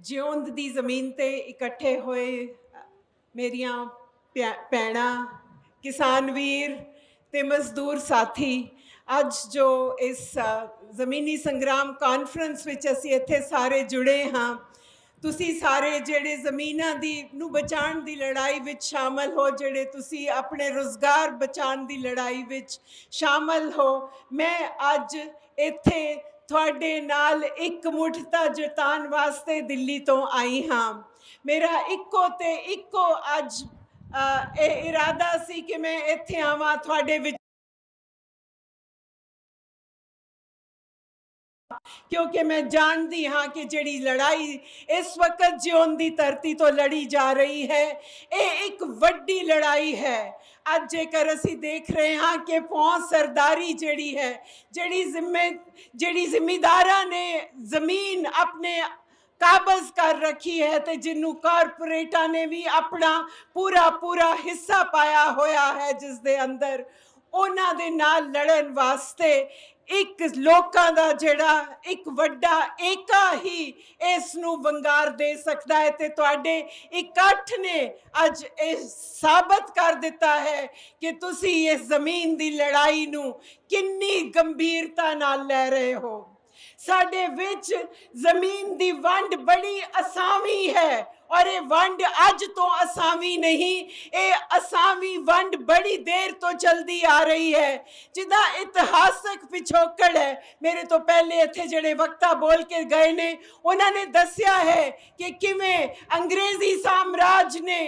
ਜਿਉਂਦ ਦੀ ਜ਼ਮੀਨ ਤੇ ਇਕੱਠੇ ਹੋਏ, ਮੇਰੀਆਂ ਭੈ- ਭੈਣਾਂ ਕਿਸਾਨ ਵੀਰ ਤੇ ਮਜ਼ਦੂਰ ਸਾਥੀ, ਅੱਜ ਜੋ ਇਸ ਜ਼ਮੀਨੀ ਸੰਗਰਾਮ ਕਾਨਫਰੰਸ ਵਿੱਚ ਅਸੀਂ ਇੱਥੇ ਸਾਰੇ ਜੁੜੇ ਹਾਂ, ਤੁਸੀਂ ਸਾਰੇ ਜਿਹੜੇ ਜ਼ਮੀਨਾਂ ਦੀ, ਨੂੰ ਬਚਾਉਣ ਦੀ ਲੜਾਈ ਵਿੱਚ ਸ਼ਾਮਲ ਹੋ, ਜਿਹੜੇ ਤੁਸੀਂ ਆਪਣੇ ਰੋਜ਼ਗਾਰ ਬਚਾਉਣ ਦੀ ਲੜਾਈ ਵਿੱਚ ਸ਼ਾਮਲ ਹੋ, ਮੈਂ ਅੱਜ ਇੱਥੇ ਤੁਹਾਡੇ ਨਾਲ ਇੱਕ ਮੁੱਠਤਾ ਜਤਾਉਣ ਵਾਸਤੇ ਦਿੱਲੀ ਤੋਂ ਆਈ ਹਾਂ। ਮੇਰਾ ਇੱਕੋ ਤੇ ਇੱਕੋ ਅੱਜ ਇਹ ਇਰਾਦਾ ਸੀ ਕਿ ਮੈਂ ਇੱਥੇ ਆਵਾਂ, ਤੁਹਾਡੇ ਵਿੱਚ ਕਿਉਂਕਿ ਮੈਂ ਜਾਣਦੀ ਹਾਂ ਕਿ ਜਿਹੜੀ ਲੜਾਈ ਇਸ ਵਕਤ ਜਿਉਣ ਦੀ ਧਰਤੀ ਤੋਂ ਲੜੀ ਜਾ ਰਹੀ ਹੈ, ਇਹ ਇੱਕ ਵੱਡੀ ਲੜਾਈ ਹੈ। ਅੱਜ ਜੇਕਰ ਅਸੀਂ ਦੇਖ ਰਹੇ ਹਾਂ ਕਿ ਫੌਜ ਸਰਦਾਰੀ ਜਿਹੜੀ ਹੈ, ਜਿਹੜੀ ਜ਼ਿੰਮੇ, ਜਿਹੜੀ ਜ਼ਿਮੀਦਾਰਾਂ ਨੇ ਜ਼ਮੀਨ ਆਪਣੇ ਕਾਬਜ਼ ਕਰ ਰੱਖੀ ਹੈ ਤੇ ਜਿਹਨੂੰ ਕਾਰਪੋਰੇਟਾਂ ਨੇ ਵੀ ਆਪਣਾ ਪੂਰਾ ਪੂਰਾ ਹਿੱਸਾ ਪਾਇਆ ਹੋਇਆ ਹੈ ਜਿਸ ਦੇ ਅੰਦਰ ਉਹਨਾਂ ਦੇ ਨਾਲ ਲੜਨ ਵਾਸਤੇ ਇੱਕ ਲੋਕਾਂ ਦਾ ਜਿਹੜਾ ਇੱਕ ਵੱਡਾ ਏਕਾ ਹੀ ਇਸ ਨੂੰ ਵੰਗਾਰ ਦੇ ਸਕਦਾ ਹੈ ਤੇ ਤੁਹਾਡੇ ਇਕੱਠ ਨੇ ਅੱਜ ਇਹ ਸਾਬਤ ਕਰ ਦਿੱਤਾ ਹੈ ਕਿ ਤੁਸੀਂ ਇਸ ਜ਼ਮੀਨ ਦੀ ਲੜਾਈ ਨੂੰ ਕਿੰਨੀ ਗੰਭੀਰਤਾ ਨਾਲ ਲੈ ਰਹੇ ਹੋ। ਸਾਡੇ ਵਿੱਚ ਜ਼ਮੀਨ ਦੀ ਵੰਡ ਬੜੀ ਅਸਾਵੀ ਹੈ। ਔਰ ਇਹ ਵੰਡ ਅੱਜ ਤੋਂ ਅਸਾਵੀ ਨਹੀਂ ਇਹ ਅਸਾਵੀ ਵੰਡ ਬੜੀ ਦੇਰ ਤੋਂ ਚਲਦੀ ਆ ਰਹੀ ਹੈ ਜਿਹਦਾ ਇਤਿਹਾਸਕ ਪਿਛੋਕੜ ਹੈ ਮੇਰੇ ਤੋਂ ਪਹਿਲੇ ਇੱਥੇ ਜਿਹੜੇ ਵਕਤਾ ਬੋਲ ਕੇ ਗਏ ਨੇ ਉਹਨਾਂ ਨੇ ਦੱਸਿਆ ਹੈ ਕਿ ਕਿਵੇਂ ਅੰਗਰੇਜ਼ੀ ਸਾਮਰਾਜ ਨੇ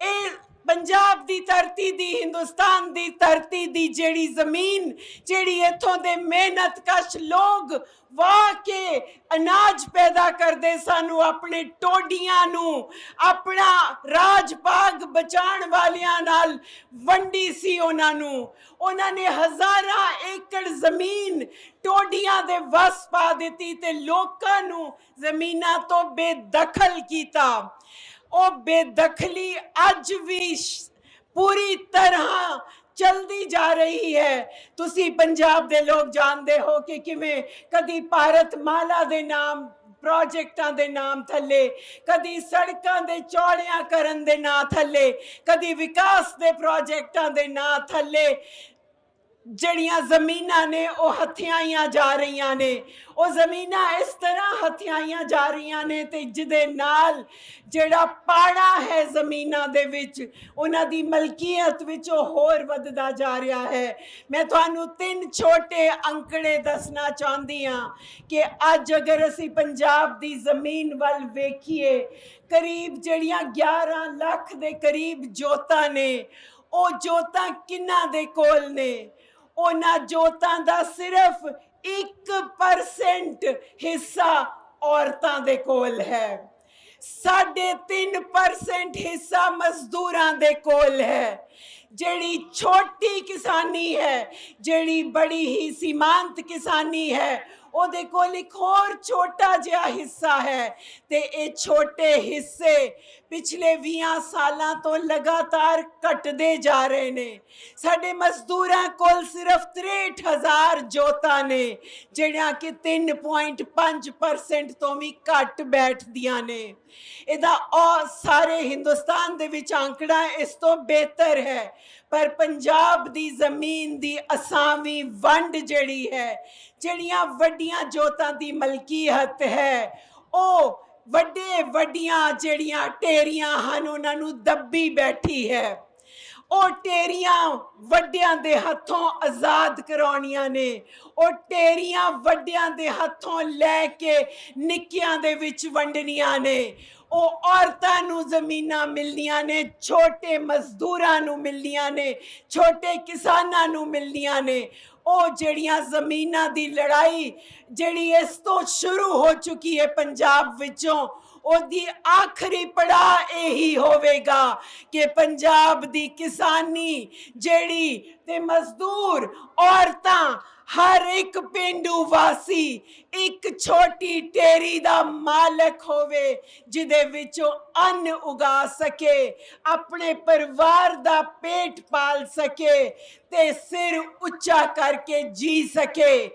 ਇਹ ਪੰਜਾਬ ਦੀ ਧਰਤੀ ਦੀ, ਹਿੰਦੁਸਤਾਨ ਦੀ ਧਰਤੀ ਦੀ ਜਿਹੜੀ ਜ਼ਮੀਨ, ਜਿਹੜੀ ਇੱਥੋਂ ਦੇ ਮਿਹਨਤਕਸ਼ ਲੋਕ ਵਾਹ ਕੇ ਅਨਾਜ ਪੈਦਾ ਕਰਦੇ ਸਾਨੂੰ ਆਪਣੇ ਟੋਡੀਆਂ ਨੂੰ, ਆਪਣਾ ਰਾਜ ਭਾਗ ਬਚਾਉਣ ਵਾਲਿਆਂ ਨਾਲ ਵੰਡੀ ਸੀ ਉਹਨਾਂ ਨੂੰ। ਉਹਨਾਂ ਨੇ ਹਜ਼ਾਰਾਂ ਏਕੜ ਜ਼ਮੀਨ ਟੋਡੀਆਂ ਦੇ ਵਸ ਪਾ ਦਿੱਤੀ ਤੇ ਲੋਕਾਂ ਨੂੰ ਜ਼ਮੀਨਾਂ ਤੋਂ ਬੇਦਖਲ ਕੀਤਾ। ਉਹ ਬੇਦਖਲੀ ਅੱਜ ਵੀ ਪੂਰੀ ਤਰ੍ਹਾਂ ਚਲਦੀ ਜਾ ਰਹੀ ਹੈ। ਤੁਸੀਂ ਪੰਜਾਬ ਦੇ ਲੋਕ ਜਾਣਦੇ ਹੋ ਕਿ ਕਿਵੇਂ ਕਦੀ ਭਾਰਤ ਮਾਲਾ ਦੇ ਨਾਮ ਪ੍ਰੋਜੈਕਟਾਂ ਦੇ ਨਾਮ ਥੱਲੇ, ਕਦੀ ਸੜਕਾਂ ਦੇ ਚੌੜਿਆਂ ਕਰਨ ਦੇ ਨਾਂ ਥੱਲੇ, ਕਦੀ ਵਿਕਾਸ ਦੇ ਪ੍ਰੋਜੈਕਟਾਂ ਦੇ ਨਾਂ ਥੱਲੇ ਜਿਹੜੀਆਂ ਜ਼ਮੀਨਾਂ ਨੇ, ਉਹ ਹਥਿਆਈਆਂ ਜਾ ਰਹੀਆਂ ਨੇ। ਉਹ ਜ਼ਮੀਨਾਂ ਇਸ ਤਰ੍ਹਾਂ ਹਥਿਆਈਆਂ ਜਾ ਰਹੀਆਂ ਨੇ ਤੇ ਜਿਹਦੇ ਨਾਲ ਜਿਹੜਾ ਪਾੜਾ ਹੈ ਜ਼ਮੀਨਾਂ ਦੇ ਵਿੱਚ, ਉਹਨਾਂ ਦੀ ਮਲਕੀਅਤ ਵਿੱਚ ਉਹ ਹੋਰ ਵੱਧਦਾ ਜਾ ਰਿਹਾ ਹੈ। ਮੈਂ ਤੁਹਾਨੂੰ ਤਿੰਨ ਛੋਟੇ ਅੰਕੜੇ ਦੱਸਣਾ ਚਾਹੁੰਦੀ ਹਾਂ ਕਿ ਅੱਜ ਅਗਰ ਅਸੀਂ ਪੰਜਾਬ ਦੀ ਜ਼ਮੀਨ ਵੱਲ ਵੇਖੀਏ, ਕਰੀਬ ਜਿਹੜੀਆਂ 11 ਲੱਖ ਦੇ ਕਰੀਬ ਜੋਤਾਂ ਨੇ, ਉਹ ਜੋਤਾਂ ਕਿੰਨਾ ਦੇ ਕੋਲ ਨੇ? ਉਹਨਾਂ ਜੋਤਾਂ ਦਾ ਸਿਰਫ 1% ਹਿੱਸਾ ਔਰਤਾਂ ਦੇ ਕੋਲ ਹੈ। ਸਾਢੇ 3% ਹਿੱਸਾ ਮਜ਼ਦੂਰਾਂ ਦੇ ਕੋਲ ਹੈ। ਜਿਹੜੀ ਛੋਟੀ ਕਿਸਾਨੀ ਹੈ, ਜਿਹੜੀ ਬੜੀ ਹੀ ਸੀਮਾਂਤ ਕਿਸਾਨੀ ਹੈ ਉਹਦੇ ਕੋਲ ਇੱਕ ਹੋਰ ਛੋਟਾ ਜਿਹਾ ਹਿੱਸਾ ਹੈ ਤੇ ਇਹ ਛੋਟੇ ਹਿੱਸੇ ਪਿਛਲੇ 20 ਸਾਲਾਂ ਤੋਂ ਲਗਾਤਾਰ ਘਟਦੇ ਜਾ ਰਹੇ ਨੇ। ਸਾਡੇ ਮਜ਼ਦੂਰਾਂ ਕੋਲ ਸਿਰਫ 63000 ਜੋਤਾਂ ਨੇ, ਜਿਹੜੀਆਂ ਕਿ 3.5% ਤੋਂ ਵੀ ਘੱਟ ਬੈਠਦੀਆਂ ਨੇ। ਇਹਦਾ ਔਰ ਸਾਰੇ ਹਿੰਦੁਸਤਾਨ ਦੇ ਵਿੱਚ ਅੰਕੜਾ ਇਸ ਤੋਂ ਬਿਹਤਰ ਹੈ। ਪਰ ਪੰਜਾਬ ਦੀ ਜ਼ਮੀਨ ਦੀ ਅਸਾਵੀ ਵੰਡ ਜਿਹੜੀ ਹੈ, ਜਿਹੜੀਆਂ ਵੱਡੀਆਂ ਜੋਤਾਂ ਦੀ ਮਲਕੀਅਤ ਹੈ, ਉਹ ਵੱਡੇ ਵੱਡੀਆਂ ਜਿਹੜੀਆਂ ਟੇਰੀਆਂ ਹਨ, ਉਹਨਾਂ ਨੂੰ ਦੱਬੀ ਬੈਠੀ ਹੈ। ਉਹ ਟੇਰੀਆਂ ਵੱਡਿਆਂ ਦੇ ਹੱਥੋਂ ਆਜ਼ਾਦ ਕਰਾਉਣੀਆਂ ਨੇ। ਉਹ ਟੇਰੀਆਂ ਵੱਡਿਆਂ ਦੇ ਹੱਥੋਂ ਲੈ ਕੇ ਨਿੱਕਿਆਂ ਦੇ ਵਿੱਚ ਵੰਡਣੀਆਂ ਨੇ। ਉਹ ਔਰਤਾਂ ਨੂੰ ਜ਼ਮੀਨਾਂ ਮਿਲਦੀਆਂ ਨੇ, ਛੋਟੇ ਮਜ਼ਦੂਰਾਂ ਨੂੰ ਮਿਲਦੀਆਂ ਨੇ, ਛੋਟੇ ਕਿਸਾਨਾਂ ਨੂੰ ਮਿਲਦੀਆਂ ਨੇ। ਉਹ ਜਿਹੜੀਆਂ ਜ਼ਮੀਨਾਂ ਦੀ ਲੜਾਈ ਜਿਹੜੀ ਇਸ ਤੋਂ ਸ਼ੁਰੂ ਹੋ ਚੁੱਕੀ ਹੈ ਪੰਜਾਬ ਵਿੱਚੋਂ ਉਹਦੀ ਆਖਰੀ ਪੜਾ ਇਹੀ ਹੋਵੇਗਾ ਕਿ ਪੰਜਾਬ ਦੀ ਕਿਸਾਨੀ ਜਿਹੜੀ ਤੇ ਮਜ਼ਦੂਰ ਔਰਤਾਂ ਹਰ ਇੱਕ ਪਿੰਡੂ ਵਾਸੀ ਇੱਕ ਛੋਟੀ ਟੇਰੀ ਦਾ ਮਾਲਕ ਹੋਵੇ, ਜਿਹਦੇ ਵਿੱਚੋਂ ਅੰਨ ਉਗਾ ਸਕੇ, ਆਪਣੇ ਪਰਿਵਾਰ ਦਾ ਪੇਟ ਪਾਲ ਸਕੇ ਤੇ ਸਿਰ ਉੱਚਾ ਕਰਕੇ ਜੀ ਸਕੇ।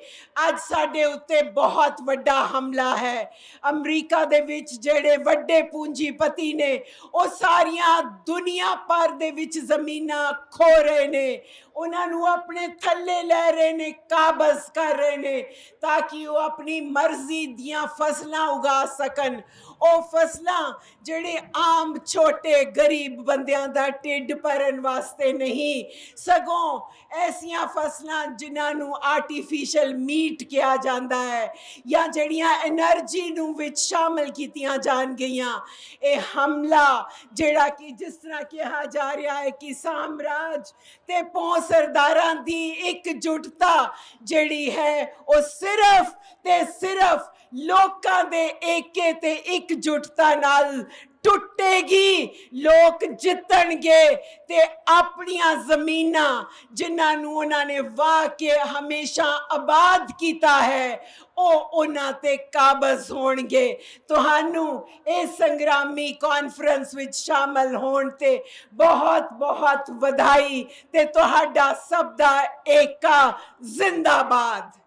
ਅੱਜ ਸਾਡੇ ਉੱਤੇ ਬਹੁਤ ਵੱਡਾ ਹਮਲਾ ਹੈ। ਅਮਰੀਕਾ ਦੇ ਵਿੱਚ ਜਿਹੜੇ ਵੱਡੇ ਪੂੰਜੀਪਤੀ ਨੇ, ਉਹ ਸਾਰੀਆਂ ਦੁਨੀਆ ਭਰ ਦੇ ਵਿੱਚ ਜ਼ਮੀਨਾਂ ਖੋ ਰਹੇ ਨੇ। ਉਹਨਾਂ ਨੂੰ ਆਪਣੇ ਥੱਲੇ ਲੈ ਰਹੇ ਨੇ, ਕਾਬਜ਼ ਕਰ ਰਹੇ ਨੇ, ਤਾਂ ਕਿ ਉਹ ਆਪਣੀ ਮਰਜ਼ੀ ਦੀਆਂ ਫਸਲਾਂ ਉਗਾ ਸਕਣ। ਉਹ ਫਸਲਾਂ ਜਿਹੜੇ ਆਮ, ਛੋਟੇ, ਗਰੀਬ ਬੰਦਿਆਂ ਦਾ ਢਿੱਡ ਭਰਨ ਵਾਸਤੇ ਨਹੀਂ। ਸਗੋਂ ਐਸੀਆਂ ਫਸਲਾਂ ਜਿਨ੍ਹਾਂ ਨੂੰ ਆਰਟੀਫੀਸ਼ੀਅਲ ਮੀਟ ਕਿਹਾ ਜਾਂਦਾ ਹੈ, ਜਾਂ ਜਿਹੜੀਆਂ એનર્ਜੀ ਨੂੰ ਵਿੱਚ ਸ਼ਾਮਲ ਕੀਤੀਆਂ ਜਾਣ ਗਈਆਂ। ਇਹ ਹਮਲਾ ਜਿਹੜਾ ਕਿ ਜਿਸ ਤਰ੍ਹਾਂ ਕਿਹਾ ਜਾ ਰਿਹਾ ਹੈ ਕਿ ਸਾਮਰਾਜ ਤੇ ਪਹੁੰਚ ਸਰਦਾਰਾਂ ਦੀ ਇਕਜੁੱਟਤਾ ਜਿਹੜੀ ਹੈ, ਉਹ ਸਿਰਫ ਤੇ ਸਿਰਫ ਲੋਕਾਂ ਦੇ ਏਕੇ ਤੇ ਇਕਜੁੱਟਤਾ ਨਾਲ ਟੁੱਟੇਗੀ, ਲੋਕ ਜਿੱਤਣਗੇ ਤੇ ਆਪਣੀਆਂ ਜ਼ਮੀਨਾਂ ਜਿਨ੍ਹਾਂ ਨੂੰ ਉਹਨਾਂ ਨੇ ਵਾਹ ਕੇ ਹਮੇਸ਼ਾ ਆਬਾਦ ਕੀਤਾ ਹੈ, ਉਹ ਉਹਨਾਂ ਤੇ ਕਾਬਜ਼ ਹੋਣਗੇ। ਤੁਹਾਨੂੰ ਇਹ ਸੰਗਰਾਮੀ ਕਾਨਫਰੰਸ ਵਿੱਚ ਸ਼ਾਮਲ ਹੋਣ ਤੇ ਬਹੁਤ ਬਹੁਤ ਵਧਾਈ ਤੇ ਤੁਹਾਡਾ ਸਭ ਦਾ ਏਕਾ ਜ਼ਿੰਦਾਬਾਦ।